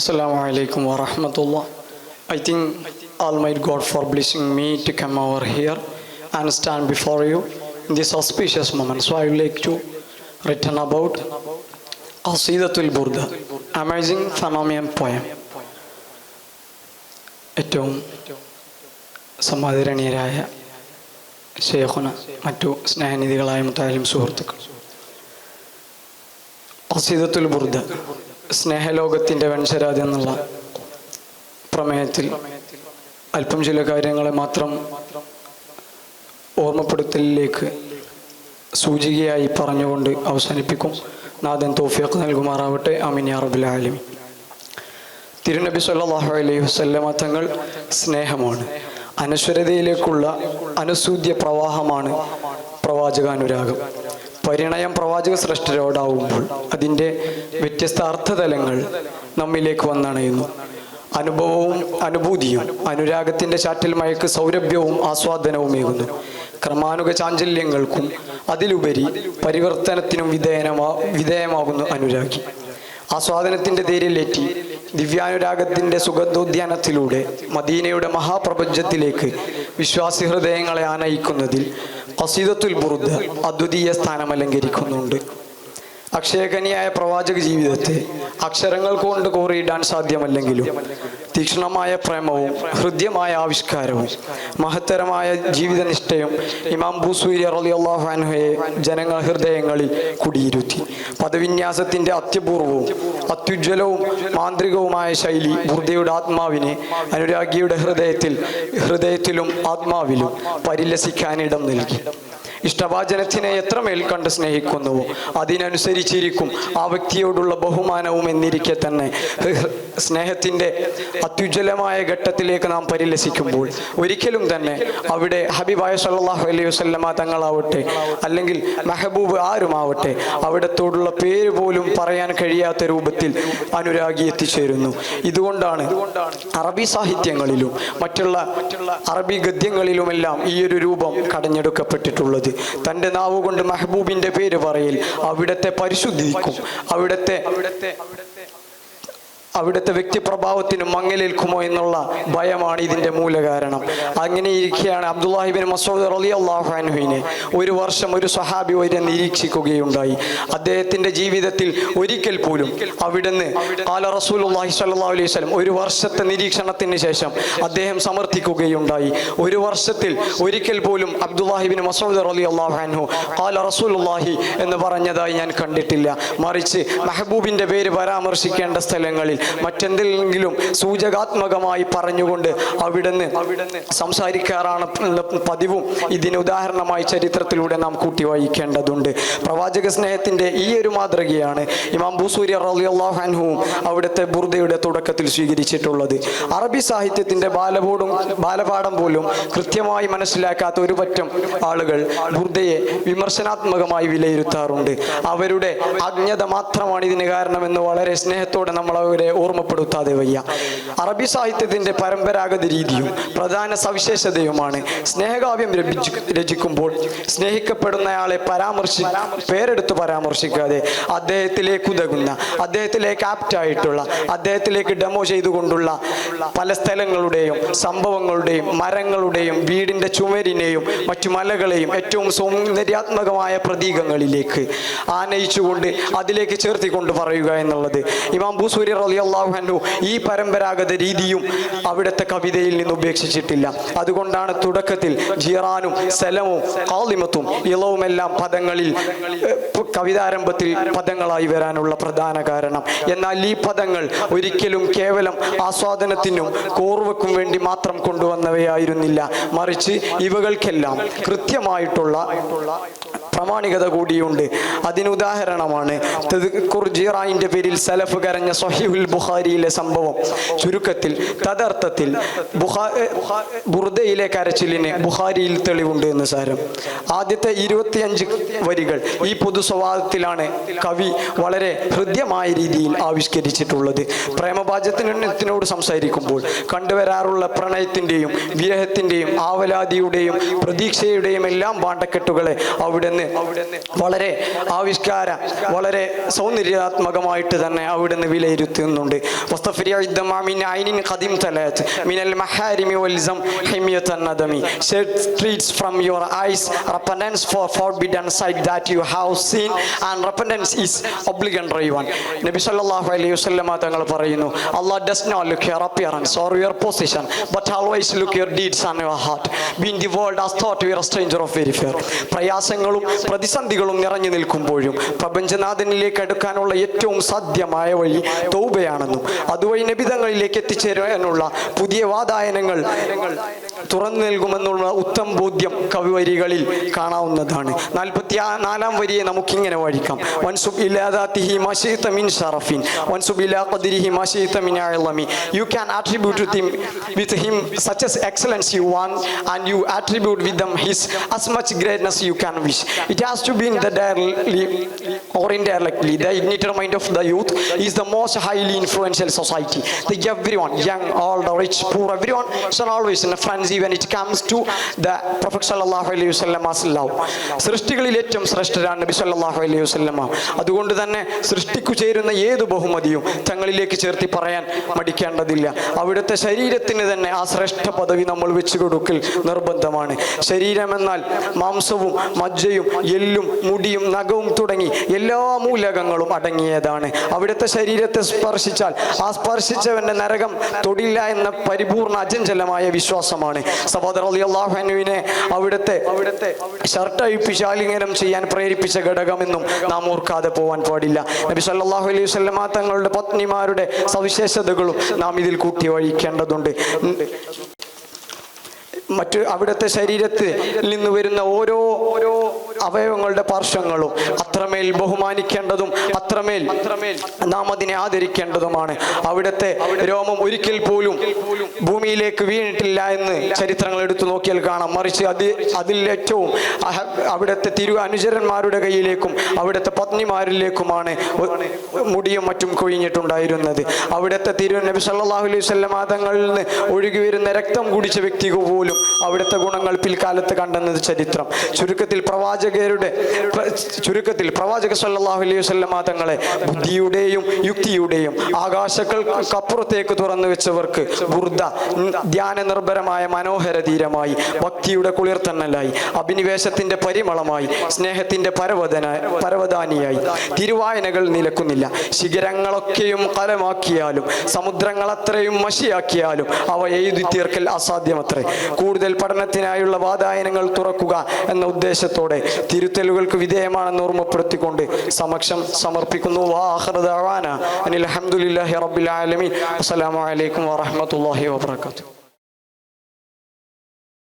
Assalamu alaikum wa rahmatullah. I think Almighty God for blessing me to come over here and stand before you in this auspicious moment. So I would like to written about Qasidatul Burda, amazing phenomenon poem. ഏറ്റവും സമാദരണീയരായ ഷേഖുന മറ്റു സ്നേഹനിധികളായ മുത്തായാലും സുഹൃത്തുക്കൾ അസീദത്തുൽ ബുർദ സ്നേഹലോകത്തിന്റെ വൻശരാജ് എന്നുള്ള പ്രമേയത്തിൽ അല്പം ചില കാര്യങ്ങളെ മാത്രം ഓർമ്മപ്പെടുത്തലിലേക്ക് സൂചികയായി പറഞ്ഞുകൊണ്ട് അവസാനിപ്പിക്കും. നാദൻ തോഫിയക്ക് നൽകുമാറാവട്ടെ. അമിനി അറബുൽ ആലിമി തിരുനബി സല്ലാഹു അലൈഹി വസല്ലമ തങ്ങൾ സ്നേഹമാണ്. അനശ്വരതയിലേക്കുള്ള അനുസൂദ്യ പ്രവാഹമാണ് പ്രവാചകാനുരാഗം. പരിണയം പ്രവാചക സൃഷ്ടിരോടാവുമ്പോൾ അതിന്റെ വ്യത്യസ്ത അർത്ഥതലങ്ങൾ നമ്മിലേക്ക് വന്നണയുന്നു. അനുഭവവും അനുഭൂതിയും അനുരാഗത്തിന്റെ ചാറ്റൽ മയക്ക് സൗരഭ്യവും ആസ്വാദനവുമേകുന്നു ക്രമാനുഗ ചാഞ്ചല്യങ്ങൾക്കും അതിലുപരി പരിവർത്തനത്തിനും വിധേയനമാ വിധേയമാകുന്നു അനുരാഗി. ആസ്വാദനത്തിന്റെ തേരിലേറ്റി ദിവ്യാനുരാഗത്തിന്റെ സുഗന്ധോദ്യാനത്തിലൂടെ മദീനയുടെ മഹാപ്രപഞ്ചത്തിലേക്ക് വിശ്വാസി ഹൃദയങ്ങളെ ആനയിക്കുന്നതിൽ കസീദത്തുൽ ബുറുദ് അദ്വിതീയ സ്ഥാനം അലങ്കരിക്കുന്നുണ്ട്. അക്ഷയകനിയായ പ്രവാചക ജീവിതത്തെ അക്ഷരങ്ങൾ കൊണ്ട് കോറിയിടാൻ സാധ്യമല്ലെങ്കിലും തീക്ഷ്ണമായ പ്രേമവും ഹൃദ്യമായ ആവിഷ്കാരവും മഹത്തരമായ ജീവിതനിഷ്ഠയും ഇമാം ബൂസൂരി റളിയല്ലാഹു അൻഹയെ ജനങ്ങൾ ഹൃദയങ്ങളിൽ കുടിയിരുത്തി. പദവിന്യാസത്തിന്റെ അത്യപൂർവവും അത്യുജ്വലവും മാന്ത്രികവുമായ ശൈലി ബുർദയുടെ ആത്മാവിനെ അനുരാഗിയുടെ ഹൃദയത്തിൽ ഹൃദയത്തിലും ആത്മാവിലും പരിലസിക്കാനിടം നൽകി. ഇഷ്ടഭാജനത്തിനെ എത്രമേൽ കണ്ട് സ്നേഹിക്കുന്നുവോ അതിനനുസരിച്ചിരിക്കും. ആ വ്യക്തിയോടുള്ള ബഹുമാനവും എന്നിരിക്കെ തന്നെ. സ്നേഹത്തിന്റെ അത്യുജ്വലമായ ഘട്ടത്തിലേക്ക് നാം പരിലസിക്കുമ്പോൾ ഒരിക്കലും തന്നെ അവിടെ ഹബീബായ സല്ലല്ലാഹു അലൈഹി വസല്ലമ തങ്ങളാവട്ടെ അല്ലെങ്കിൽ മെഹബൂബ് ആരുമാവട്ടെ അവിടത്തോടുള്ള പേര് പോലും പറയാൻ കഴിയാത്ത രൂപത്തിൽ അനുരാഗി എത്തിച്ചേരുന്നു. ഇതുകൊണ്ടാണ് അറബി സാഹിത്യങ്ങളിലും മറ്റുള്ള അറബി ഗദ്യങ്ങളിലുമെല്ലാം ഈ ഒരു രൂപം കടഞ്ഞെടുക്കപ്പെട്ടിട്ടുള്ളത്. തന്റെ നാവ് കൊണ്ട് മെഹബൂബിന്റെ പേര് പറയൽ അവിടത്തെ പരിശുദ്ധിക്കും. അവിടത്തെ അവിടുത്തെ വ്യക്തിപ്രഭാവത്തിന് മങ്ങലേൽക്കുമോ എന്നുള്ള ഭയമാണ് ഇതിന്റെ മൂലകാരണം അങ്ങനെ ഇരിക്കുകയാണ് അബ്ദുല്ലാഹിബിൻ മസൂദ് അലി അള്ളാഹുവിനെ ഒരു വർഷം ഒരു സഹാബി വരെ നിരീക്ഷിക്കുകയുണ്ടായി. അദ്ദേഹത്തിന്റെ ജീവിതത്തിൽ ഒരിക്കൽ പോലും അവിടുന്ന് കാല റസൂലുള്ളാഹി സല്ലാ അലൈഹി സ്വലം ഒരു വർഷത്തെ നിരീക്ഷണത്തിന് ശേഷം അദ്ദേഹം സമർത്ഥിക്കുകയുണ്ടായി. ഒരു വർഷത്തിൽ ഒരിക്കൽ പോലും അബ്ദുല്ലാഹിബിൻ മസൂദ് റലി ആല കാല റസൂലുള്ളാഹി എന്ന് പറഞ്ഞതായി ഞാൻ കണ്ടിട്ടില്ല. മറിച്ച് മെഹബൂബിന്റെ പേര് പരാമർശിക്കേണ്ട സ്ഥലങ്ങളിൽ മറ്റെന്തെങ്കിലും സൂചകാത്മകമായി പറഞ്ഞുകൊണ്ട് അവിടുന്ന് സംസാരിക്കാറാണ് പതിവും. ഇതിന് ഉദാഹരണമായി ചരിത്രത്തിലൂടെ നാം കൂട്ടി വായിക്കേണ്ടതുണ്ട് പ്രവാചക സ്നേഹത്തിന്റെ ഈ ഒരു മാതൃകയാണ് ഇമാം ബുസൂര്യ റളിയല്ലാഹു അൻഹുവും അവിടുത്തെ ബുർദയുടെ തുടക്കത്തിൽ സ്വീകരിച്ചിട്ടുള്ളത്. അറബി സാഹിത്യത്തിന്റെ ബാലബോർഡും ബാലപാഠം പോലും കൃത്യമായി മനസ്സിലാക്കാത്ത ഒരു പറ്റം ആളുകൾ ബുർദയെ വിമർശനാത്മകമായി വിലയിരുത്താറുണ്ട്. അവരുടെ അജ്ഞത മാത്രമാണ് ഇതിന് കാരണമെന്ന് വളരെ സ്നേഹത്തോടെ നമ്മൾ അവരെ ഓർമ്മപ്പെടുത്താതെ വയ്യ. അറബി സാഹിത്യത്തിന്റെ പരമ്പരാഗത രീതിയും പ്രധാന സവിശേഷതയുമാണ് സ്നേഹകാവ്യം രചിച്ചു രചിക്കുമ്പോൾ സ്നേഹിക്കപ്പെടുന്നയാളെ പരാമർശി പേരെടുത്ത് പരാമർശിക്കാതെ അദ്ദേഹത്തിലേക്ക് ഉതകുന്ന അദ്ദേഹത്തിലേക്ക് ആപ്റ്റായിട്ടുള്ള അദ്ദേഹത്തിലേക്ക് ഡെമോ ചെയ്തുകൊണ്ടുള്ള പല സ്ഥലങ്ങളുടെയും സംഭവങ്ങളുടെയും മരങ്ങളുടെയും വീടിന്റെ ചുമരിനെയും മറ്റു മലകളെയും ഏറ്റവും സൗന്ദര്യാത്മകമായ പ്രതീകങ്ങളിലേക്ക് ആനയിച്ചുകൊണ്ട് അതിലേക്ക് ചേർത്തിക്കൊണ്ട് പറയുക എന്നുള്ളത് ഇമാം ബൂസൂരി റളിയല്ലാഹു അൻഹു ഈ പരമ്പരാഗത രീതിയും അവിടുത്തെ കവിതയിൽ നിന്ന് ഉപേക്ഷിച്ചിട്ടില്ല. അതുകൊണ്ടാണ് തുടക്കത്തിൽ ജിറാനും സലമും കാളിമത്തും ഇളവുമെല്ലാം പദങ്ങളിൽ കവിതാരംഭത്തിൽ പദങ്ങളായി വരാനുള്ള പ്രധാന കാരണം. എന്നാൽ ഈ പദങ്ങൾ ഒരിക്കലും കേവലം ആസ്വാദനത്തിനും കോർവക്കും വേണ്ടി മാത്രം കൊണ്ടുവന്നവയായിരുന്നില്ല. മറിച്ച് ഇവകൾക്കെല്ലാം കൃത്യമായിട്ടുള്ള പ്രാമാണികത കൂടിയുണ്ട്. അതിനുദാഹരണമാണ് ജീറായിന്റെ പേരിൽ സലഫ് കരഞ്ഞ സഹീഹുൽ ബുഖാരിയിലെ സംഭവം. ചുരുക്കത്തിൽ തദർത്ഥത്തിൽ ബുർദയിലെ കരച്ചിലിന് ബുഖാരിയിൽ തെളിവുണ്ട് എന്ന് സാരം. ആദ്യത്തെ ഇരുപത്തിയഞ്ച് വരികൾ ഈ പൊതു സ്വഭാവത്തിലാണ് കവി വളരെ ഹൃദ്യമായ രീതിയിൽ ആവിഷ്കരിച്ചിട്ടുള്ളത്. പ്രേമഭാജത്തിനോട് സംസാരിക്കുമ്പോൾ കണ്ടുവരാറുള്ള പ്രണയത്തിന്റെയും വിരഹത്തിന്റെയും ആവലാതിയുടെയും പ്രതീക്ഷയുടെയും എല്ലാം പാണ്ടക്കെട്ടുകളെ അവിടുന്ന് വളരെ ആവിഷ്കാര വളരെ സൗന്ദര്യാത്മകമായിട്ട് തന്നെ അവിടുന്ന് വിലയിരുത്തുന്നുണ്ട് പറയുന്നുണ്ട് from your eyes repentance for forbidden sight that you have seen and repentance is obligatory one നബി സല്ലല്ലാഹു അലൈഹി വസല്ലമ തങ്ങൾ പറയുന്നു അല്ലാഹ് does not look your appearance or your position but always look your deeds and your heart being the world as thought we are a stranger of welfare പ്രയാസങ്ങളും പ്രതിസന്ധികളും നിറഞ്ഞു നിൽക്കുമ്പോഴും പ്രപഞ്ചനാഥനിലേക്ക് അടുക്കാനുള്ള ഏറ്റവും സാധ്യമായ വഴി തൗബയാണ് തൗബയാണെന്നും അതുവഴി നബിതങ്ങളിലേക്ക് എത്തിച്ചേരാനുള്ള പുതിയ വാതായനങ്ങൾ തുറന്നു നൽകുമെന്നുള്ള ഉത്തം ബോധ്യം കവിവരികളിൽ കാണാവുന്നതാണ് നാൽപ്പത്തി നാലാം വരിയെ നമുക്കിങ്ങനെ വായിക്കാം വൻസുബ് ഇലാദാത്തിഹി മഷീത്ത മിൻ ഷറഫിൻ വൻസുബ് ഇലാ ഖദിരിഹി you can attribute with him with him as excellence you want and you attribute with them his as much greatness you can wish it has to be in the directly or indirectly the ignited mind of the youth is the most highly influential society. The everyone young old rich poor everyone should always in a frenzy when it comes to the prophet sallallahu alaihi wasallam as love. സൃഷ്ടികളിൽ ഏറ്റവും ശ്രേഷ്ഠരാണ് നബി സല്ലാഹു അലൈഹി വസല്ലമ അതുകൊണ്ട് തന്നെ സൃഷ്ടിക്കു ചേരുന്ന ഏത് ബഹുമതിയും തങ്ങളിലേക്ക് ചേർത്തി പറയാൻ മടിക്കേണ്ടതില്ല. അവിടുത്തെ ശരീരത്തിന് തന്നെ ആ ശ്രേഷ്ഠ പദവി നമ്മൾ വെച്ചു കൊടുക്കൽ നിർബന്ധമാണ്. ശരീരമെന്നാൽ മാംസവും മജ്ജയും എല്ലും മുടിയും നഖവും തുടങ്ങി എല്ലാ മൂലകങ്ങളും അടങ്ങിയതാണ്. അവിടുത്തെ ശരീരത്തെ സ്പർശിച്ചാൽ ആ സ്പർശിച്ചവന്റെ നരകം തൊടില്ല എന്ന പരിപൂർണ അജഞ്ചലമായ വിശ്വാസമാണ്. സഹോദര അള്ളാഹുവിനെ അവിടുത്തെ അവിടുത്തെ ഷർട്ട് അഴിപ്പിച്ച് ആലിംഗനം ചെയ്യാൻ പ്രേരിപ്പിച്ച ഘടകമെന്നും നാം ഓർക്കാതെ പോവാൻ പാടില്ല. നബി സല്ലാഹു അലൈഹി വസല്ലമ തങ്ങളുടെ പത്നിമാരുടെ സവിശേഷതകളും നാം ഇതിൽ കൂട്ടി വഹിക്കേണ്ടതുണ്ട് മറ്റു അവിടുത്തെ ശരീരത്തിൽ നിന്ന് വരുന്ന ഓരോ ഓരോ അവയവങ്ങളുടെ പാർശ്വങ്ങളും അത്രമേൽ ബഹുമാനിക്കേണ്ടതും അത്രമേൽ അത്രമേൽ നാം അതിനെ ആദരിക്കേണ്ടതുമാണ്. അവിടുത്തെ രോമം ഒരിക്കൽ പോലും ഭൂമിയിലേക്ക് വീണിട്ടില്ല എന്ന് ചരിത്രങ്ങൾ എടുത്തു നോക്കിയാൽ കാണാം. മറിച്ച് അത് അതിൽ ഏറ്റവും അവിടുത്തെ തിരു അനുചരന്മാരുടെ കയ്യിലേക്കും അവിടുത്തെ പത്നിമാരിലേക്കുമാണ് മുടിയും മറ്റും കൊഴിഞ്ഞിട്ടുണ്ടായിരുന്നത്. അവിടുത്തെ തിരു നബി സല്ലാഹു അലൈഹി വസല്ലം തങ്ങളിൽ നിന്ന് ഒഴുകി വരുന്ന രക്തം കുടിച്ച വ്യക്തിക്ക് പോലും അവിടുത്തെ ഗുണങ്ങൾ പിൽക്കാലത്ത് കണ്ടെന്നത് ചരിത്രം. ചുരുക്കത്തിൽ പ്രവാചകരുടെ ചുരുക്കത്തിൽ പ്രവാചക സല്ലാഹു അലൈഹി വസല്ലം തങ്ങളെ ബുദ്ധിയുടെയും യുക്തിയുടെയും ആകാശങ്ങൾക്കപ്പുറത്തേക്ക് തുറന്നു വെച്ചവർക്ക് ബുർദ ധ്യാന നിർഭരമായ മനോഹര തീരമായി ഭക്തിയുടെ കുളിർത്തന്നലായി അഭിനിവേശത്തിന്റെ പരിമളമായി സ്നേഹത്തിന്റെ പരവതന പരവതാനിയായി തിരുവായനകൾ നിലക്കുന്നില്ല. ശിഖരങ്ങളൊക്കെയും കലമാക്കിയാലും സമുദ്രങ്ങൾ അത്രയും മഷിയാക്കിയാലും അവ എഴുതി തീർക്കൽ അസാധ്യമത്രേ. കൂടുതൽ പഠനത്തിനായുള്ള വാതായനങ്ങൾ തുറക്കുക എന്ന ഉദ്ദേശത്തോടെ തിരുത്തലുകൾക്ക് വിധേയമാണെന്ന് ഓർമ്മപ്പെടുത്തിക്കൊണ്ട് സമക്ഷം സമർപ്പിക്കുന്നു. വാഹൃദാന അനിൽ അഹമ്മദില്ലാഹി റബ്ബിൽ ആലമീൻ. അസ്സലാമു അലൈക്കും വറഹ്മത്തുള്ളാഹി വബറകാതുഹു.